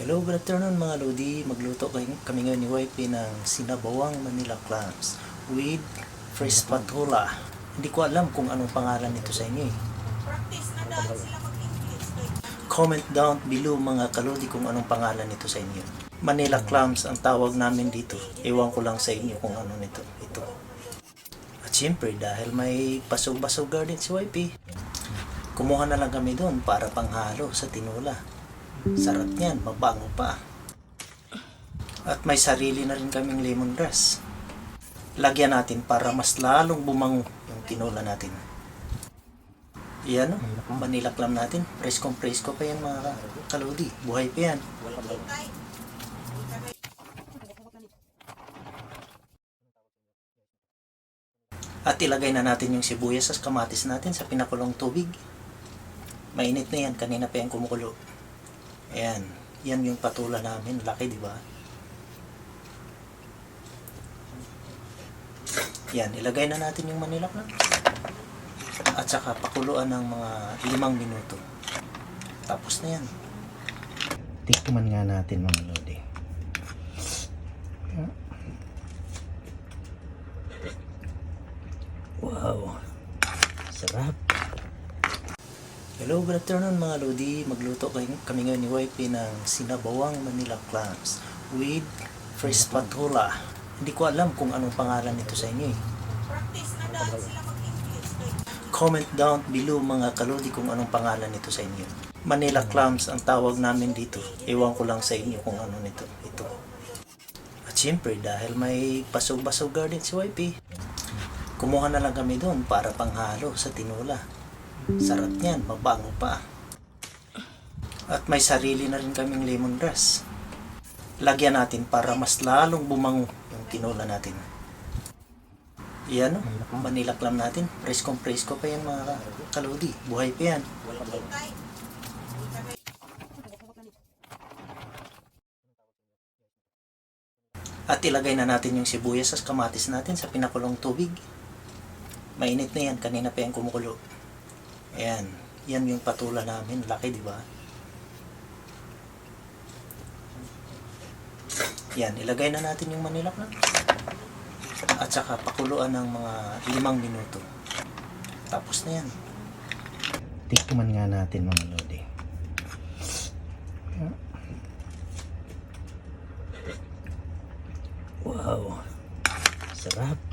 Hello, good afternoon mga Lodi. Magluto kami ngayon ni Wifey ng sinabawang Manila clams with fresh patula. Hindi ko alam kung anong pangalan nito sa inyo eh. Practice na dahil sila mag-English. Comment down below mga kalodi kung anong pangalan nito sa inyo. Manila clams ang tawag namin dito. Ewan ko lang sa inyo kung ano nito. Ito. At syempre dahil may pasog-basog garden si Wifey, kumuha na lang kami doon para panghalo sa tinula. Sarap niyan, mabango pa. At may sarili na rin kaming lemongrass. Lagyan natin para mas lalong bumango yung tinula natin. Yan o, Manila clam natin. Preskong presko pa yan mga kalodi. Buhay pa yan. At ilagay na natin yung sibuyas sa kamatis natin sa pinakulong tubig. Mainit na yan. Kanina pa yan kumukulo. Ayan. Yan yung patula namin. Laki, di ba? Yan. Ilagay na natin yung Manila clam. At saka pakuluan ng mga limang minuto. Tapos na yan. Tikman nga natin mga lodi. Wow. Sarap. Hello, good afternoon mga Lodi. Magluto kami ngayon ni Wifey ng sinabawang Manila clams with fresh patula. Hindi ko alam kung anong pangalan nito sa inyo eh. practice na dahil sila mag-English. Comment down below mga kalodi kung anong pangalan nito sa inyo. Manila clams ang tawag namin dito. Ewan ko lang sa inyo kung ano nito. Ito. At syempre dahil may pasog-basog garden si Wifey, kumuha na lang kami doon para panghalo sa tinula. Sarap niyan, mabango pa. At may sarili na rin kaming lemongrass. Lagyan natin para mas lalong bumango yung tinula natin. Yan o, Manila clam natin. Preskong presko pa yan mga kalodi. Buhay pa yan. At ilagay na natin yung sibuyas sa kamatis natin sa pinakulong tubig. Mainit na yan. Kanina pa yan kumukulo. Ayan. Yan yung patula namin. Laki, di ba? Yan. Ilagay na natin yung Manila Clam. At saka pakuluan ng mga limang minuto. Tapos na yan. Tikman nga natin mga lodi. Wow. Sarap.